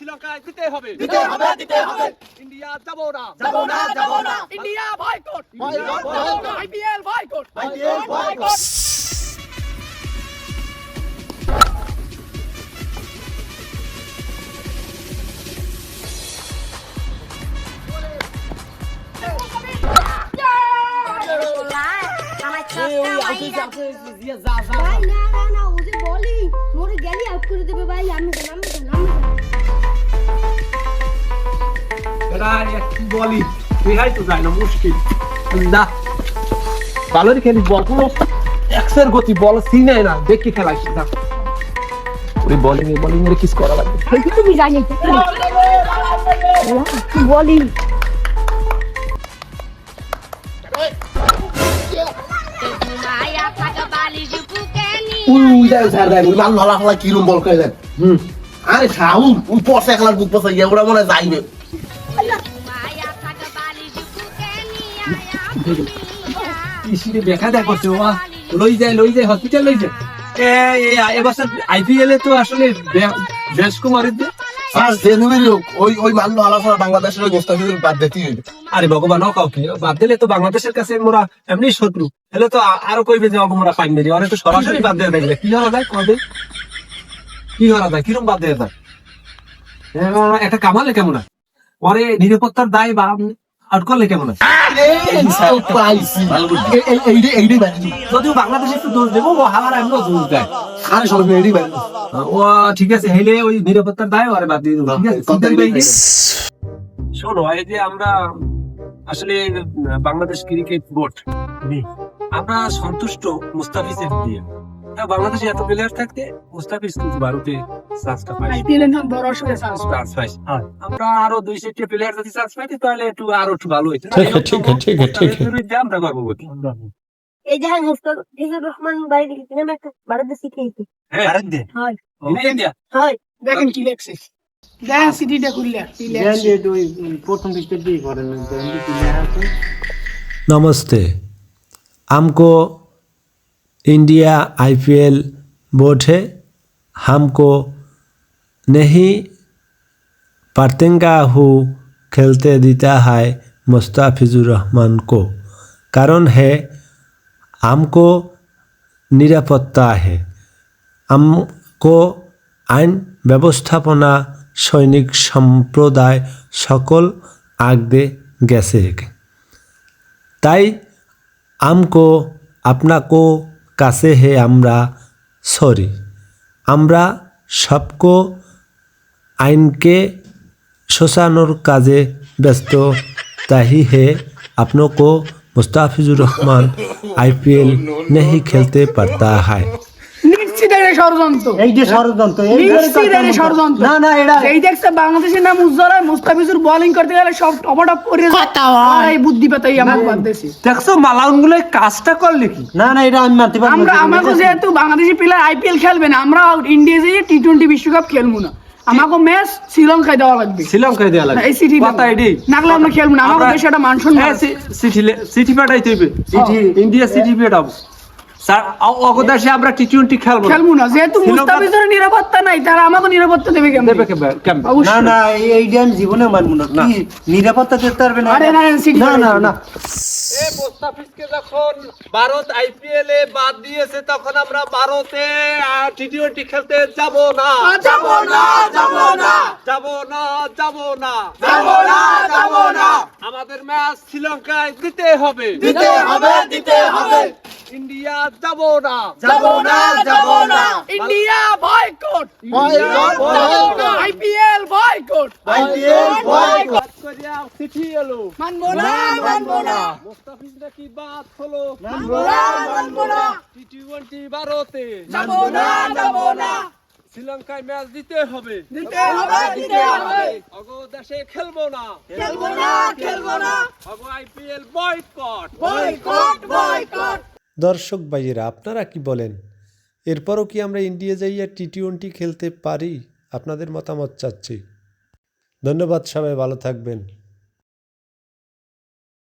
শ্রীলঙ্কায় দিতে হবে। দিতে হবে দিতে হবে। ইন্ডিয়া যাব না। যাব না যাব না। India boycott boycott, boycott. IPL boycott IPL boycott. ভাই না না না ও যে বলি মোরে গেলি আউট করে দেবে ভাই আমি আমি দেন কি বলি? রেহাই তো যায় না মুশকিল। না। ভালোই খেলিস বল কোনো এক্সের গতি বল সিনে না দেখি খেলাইস না ওই বলিং এ বলিং এর কিস করা লাগবে তুমি জানি বলি। আরে খাউন পয়সা খেলার বুক পয়সা ইয়ে ওরা মনে হয় যাইবে। দেখা দেখ করছে ও লই যায় লই যায় হসপিটাল লই যায়। এবছর আইপিএল এ তো আসলে বেশ কুমারের দিয়ে আর জেনুইন লোক ওই ওই মান নলা বাংলাদেশের ওই মুস্তাফিজুর বাদ হইবে। আরে ভগবান কাউকে বাদ দিলে তো বাংলাদেশের কাছে মোরা এমনি শত্রু। হলে তো আরও কইবে যে অগ মোরা পাইন মেরি তো সরাসরি বাদ দিয়ে দেখলে কি হওয়া যায় কবে? কি হওয়া যায় কিরম বাদ দিয়ে যায়? একটা কামালে কেমন ওরে নিরাপত্তার দায় বা আউট করলে কেমন হয় যদিও বাংলাদেশে একটু দোষ দেবো ও হাওয়ার দোষ দেয়। আরে সব এই ও ঠিক আছে হেলে ওই নিরাপত্তার দায় ওরে বাদ দিয়ে দেবো ঠিক আছে চিন্তা নেই। যে। শোনো এই যে আমরা আসলে বাংলাদেশ ক্রিকেট বোর্ড আমরা সন্তুষ্ট মুস্তাফিজের দিয়ে। বাংলাদেশে এত প্লেয়ার থাকতে মুস্তাফিজ কিন্তু ভারতে চান্সটা বড় আসলে চান্স চান্স আমরা আরও দুই সেটে প্লেয়ার যদি চান্স পাইতে তাহলে একটু আরও একটু ভালো হইতো। ঠিক আছে ঠিক আছে ঠিক আছে ঠিক আছে। আমরা এই যে হ্যাঁ, রহমান ভাই একটা? ভারত দেশে হ্যাঁ। ভারত ইন্ডিয়া। দেখেন কি লেখছে। সিটিটা খুললে। প্রথম দিকটা দিয়ে করেন। নমস্তে। আমকো इंडिया आईपीएल बोर्ड है हमको नहीं पतंगा हु खेलते देता है मुस्ताफिजुर रहमान को कारण है हमको নিরাপত্তা है हमको আইন ব্যবস্থাপনা সৈনিক সম্প্রদায় সকল আগদে গেছে তাই আমকো আপনাকো কাছে হে আমরা, সরি। আমরা সবকো আইনকে শোষানোর কাজে ব্যস্ত, তাহি হে আপনকো মুস্তাফিজুর রহমান আইপিএল নেহি খেলতে পারতা হয়। নিশ্চিত এটা ষড়যন্ত্র। এই যে ষড়যন্ত্র এই নিশ্চিত এটা ষড়যন্ত্র। না না এটা এই দেখছে বাংলাদেশের নাম উজ্জ্বল মুস্তাফিজুর বোলিং করতে গেলে সব টপটপ করে আর এই বুদ্ধি পেতাই আমার বাদ দেশে দেখছ মালাউন কাজটা করলে কি? না না এটা আমি মানতে পারব আমরা আমাকে যেহেতু বাংলাদেশি প্লেয়ার আইপিএল খেলবে না আমরা ইন্ডিয়া যেয়ে টি টোয়েন্টি বিশ্বকাপ খেলব না। আমাকে ম্যাচ শ্রীলঙ্কায় দেওয়া লাগবে। শ্রীলঙ্কায় দেওয়া লাগে এই সিটি কথা এটাই। নাগলে আমরা খেলব না আমাকে দেশে একটা মান সম্মান হ্যাঁ, আছে। সি- চিঠি চিঠি পাঠাইতে হইবে। চিঠি ইন্ডিয়া চিঠি পাঠাবো। স্যার অগদাসে আমরা টি টোয়েন্টি খেলব খেলব না যেহেতু শ্রীলঙ্কা- নিরাপত্তা নাই তারা আমাকে নিরাপত্তা দেবে কেমন? দেবে কেমনে? কেমনে? না না এই- এইটা জীবনে মানবো না। কি? নিরাপত্তা দিতে পারবে না। আরে না, না, না না না এ মোস্তাফিজকে যখন ভারত আইপিএল এ বাদ দিয়েছে তখন আমরা ভারতে টি টোয়েন্টি খেলতে যাব না। যাব না যাব না। যাব না যাব না। যাব না যাব না। আমাদের ম্যাচ শ্রীলঙ্কায় দিতে হবে। দিতে হবে দিতে হবে। ইন্ডিয়া যাব না। যাব না যাব না। India boycott. IPL boycott IPL boycott করিয়া চিঠি এলো। মানবো না মানবো না। মোস্তাফিজ নাকি বাদ হলো? মানবো না মানবো না। টি টোয়েন্টি ভারতে। যাব না যাব না। শ্রীলঙ্কায় ম্যাচ দিতে হবে। দিতে হবে দিতে হবে। অগ দেশে খেলব না। খেলব না খেলব না। অগ আইপিএল বয়কট বয়কট বয়কট দর্শক ভাইয়েরা, আপনারা কি বলেন? এরপরও কি আমরা ইন্ডিয়া যাইয়া টি টোয়েন্টি খেলতে পারি? আপনাদের মতামত চাচ্ছি। ধন্যবাদ সবাই, ভালো থাকবেন।